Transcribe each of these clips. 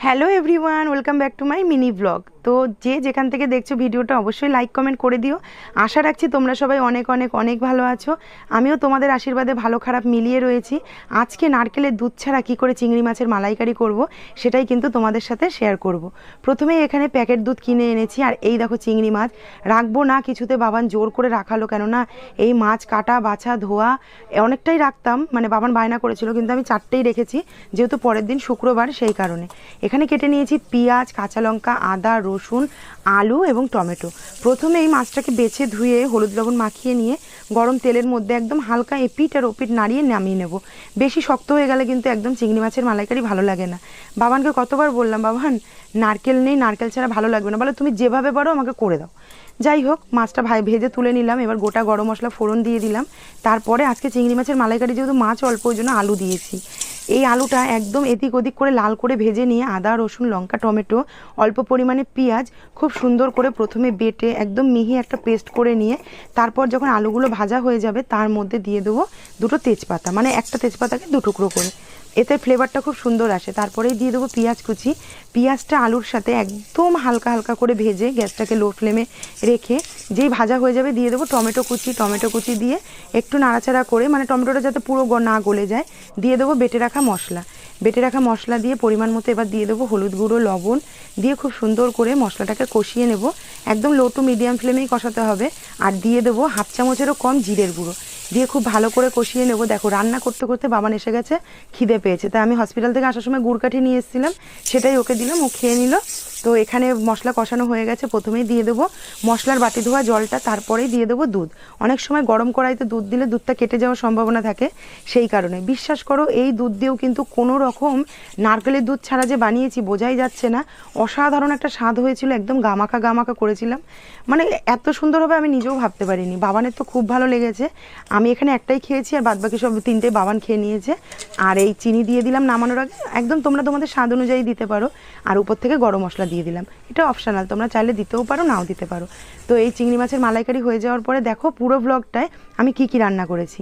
hello everyone welcome back to my mini blog তো যে যেখান থেকে দেখছ ভিডিওটা অবশ্যই লাইক কমেন্ট করে দিও। আশা রাখছি তোমরা সবাই অনেক অনেক অনেক ভালো আছো। আমিও তোমাদের আশীর্বাদে ভালো খারাপ মিলিয়ে রয়েছি। আজকে নারকেলের দুধ ছাড়া কী করে চিংড়ি মাছের মালাইকারি করব, সেটাই কিন্তু তোমাদের সাথে শেয়ার করব। প্রথমেই এখানে প্যাকেট দুধ কিনে এনেছি, আর এই দেখো চিংড়ি মাছ। রাখব না, কিছুতে বাবান জোর করে রাখালো কেননা এই মাছ কাটা, বাছা, ধোয়া, অনেকটাই রাখতাম মানে বাবান বায়না করেছিল, কিন্তু আমি চারটেই রেখেছি, যেহেতু পরের দিন শুক্রবার সেই কারণে। এখানে কেটে নিয়েছি পেঁয়াজ, কাঁচা লঙ্কা, আদা রসুন, আলু এবং টমেটো। প্রথমে এই মাছটাকে বেছে ধুয়ে, হলুদ লবণ মাখিয়ে নিয়ে গরম তেলের মধ্যে একদম হালকা এপিট আর ওপিট নাড়িয়ে নামিয়ে নেব। বেশি শক্ত হয়ে গেলে কিন্তু একদম চিংড়ি মাছের মালাইকারি ভালো লাগে না। বাবানকে কতবার বললাম, বাবান, নারকেল নেই, নারকেল ছাড়া ভালো লাগবে না। বলে, তুমি যেভাবে পারো আমাকে করে দাও। যাই হোক, মাছটা ভাই ভেজে তুলে নিলাম। এবার গোটা গরম মশলা ফোড়ন দিয়ে দিলাম। তারপরে আজকে চিংড়ি মাছের মালাইকারি যেহেতু মাছ, অল্প ওই জন্য আলু দিয়েছি। এই আলুটা একদম এদিক ওদিক করে লাল করে ভেজে নিয়ে আদা, রসুন, লঙ্কা, টমেটো, অল্প পরিমাণে পেঁয়াজ খুব সুন্দর করে প্রথমে বেটে একদম মিহি একটা পেস্ট করে নিয়ে তারপর যখন আলুগুলো ভাজা হয়ে যাবে তার মধ্যে দিয়ে দেবো দুটো তেজপাতা মানে একটা তেজপাতাকে দু টুকরো করে। এতে ফ্লেভারটা খুব সুন্দর আসে। তারপরেই দিয়ে দেবো পেঁয়াজ কুচি। পেঁয়াজটা আলুর সাথে একদম হালকা হালকা করে ভেজে গ্যাসটাকে লো ফ্লেমে রেখে যেই ভাজা হয়ে যাবে দিয়ে দেবো টমেটো কুচি। টমেটো কুচি দিয়ে একটু নাড়াচাড়া করে মানে টমেটোটা যাতে পুরো না গলে যায়, দিয়ে দেবো বেটে রাখা মশলা। বেটে রাখা মশলা দিয়ে পরিমাণ মতো এবার দিয়ে দেবো হলুদ গুঁড়ো, লবণ। দিয়ে খুব সুন্দর করে মশলাটাকে কষিয়ে নেব। একদম লো টু মিডিয়াম ফ্লেমেই কষাতে হবে। আর দিয়ে দেবো হাফ চামচেরও কম জিরের গুঁড়ো। দিয়ে খুব ভালো করে কষিয়ে নেব। দেখো, রান্না করতে করতে বাবান এসে গেছে, খিদে পেয়েছে। তাই আমি হসপিটাল থেকে আসার সময় গুড়কাঠি নিয়ে এসেছিলাম, সেটাই ওকে দিলাম, ও খেয়ে নিল। তো এখানে মশলা কষানো হয়ে গেছে। প্রথমেই দিয়ে দেবো মশলার বাটি ধোয়া জলটা, তারপরেই দিয়ে দেবো দুধ। অনেক সময় গরম কড়াইতে দুধ দিলে দুধটা কেটে যাওয়ার সম্ভাবনা থাকে সেই কারণে। বিশ্বাস করো, এই দুধ দিয়েও কিন্তু কোনো রকম নারকেলের দুধ ছাড়া যে বানিয়েছি বোঝাই যাচ্ছে না। অসাধারণ একটা স্বাদ হয়েছিল, একদম গামাকা গামাকা করেছিলাম। মানে এত সুন্দরভাবে আমি নিজেও ভাবতে পারিনি। বাবানের তো খুব ভালো লেগেছে। আমি এখানে একটাই খেয়েছি আর বাদবাকি সব তিনটে বাবান খেয়ে নিয়েছে। আর এই চিনি দিয়ে দিলাম নামানোর আগে। একদম তোমরা তোমাদের স্বাদ অনুযায়ী দিতে পারো। আর উপর থেকে গরম মশলা দিয়ে দিলাম। এটা অপশানাল তোমরা চাইলে দিতেও পারো, নাও দিতে পারো। তো এই চিংড়ি মাছের মালাইকারি হয়ে যাওয়ার পরে দেখো পুরো ব্লগটায় আমি কি কি রান্না করেছি।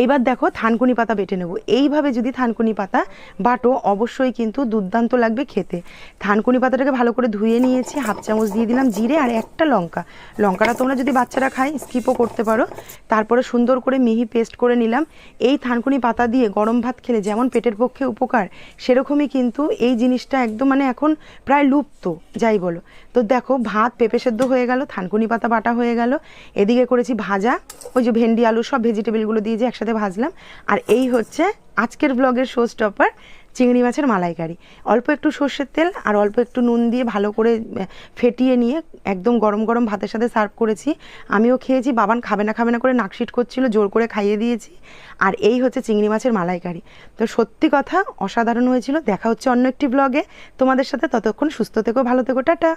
এইবার দেখো থানকুনি পাতা বেটে নেব। এইভাবে যদি থানকুনি পাতা বাটো, অবশ্যই কিন্তু দুর্দান্ত লাগবে খেতে। থানকুনি পাতাটাকে ভালো করে ধুয়ে নিয়েছি, হাফ চামচ দিয়ে দিলাম জিরে আর একটা লঙ্কা। লঙ্কাটা তোমরা যদি বাচ্চারা খায় স্কিপও করতে পারো। তারপরে সুন্দর করে মিহি পেস্ট করে নিলাম। এই থানকুনি পাতা দিয়ে গরম ভাত খেলে যেমন পেটের পক্ষে উপকার, সেরকমই কিন্তু এই জিনিসটা একদম মানে এখন প্রায় লুপ্ত, যাই বলো। তো দেখো ভাত পেঁপে সেদ্ধ হয়ে গেল, থানকুনি পাতা বাটা হয়ে গেল। এদিকে করেছি ভাজা, ওই যে ভেন্ডি, আলু সব ভেজিটেবলগুলো দিয়ে যে একসাথে ভাজলাম। আর এই হচ্ছে আজকের ব্লগের শো স্টপার চিংড়ি মাছের মালাইকারি। অল্প একটু সর্ষের তেল আর অল্প একটু নুন দিয়ে ভালো করে ফেটিয়ে নিয়ে একদম গরম গরম ভাতের সাথে সার্ভ করেছি। আমিও খেয়েছি, বাবান খাবে না খাবে না করে নাকশিট করছিল, জোর করে খাইয়ে দিয়েছি। আর এই হচ্ছে চিংড়ি মাছের মালাইকারি। তো সত্যি কথা অসাধারণ হয়েছিল। দেখা হচ্ছে অন্য একটি ব্লগে তোমাদের সাথে ততক্ষণ সুস্থ থেকো, ভালো থেকো, টাটা।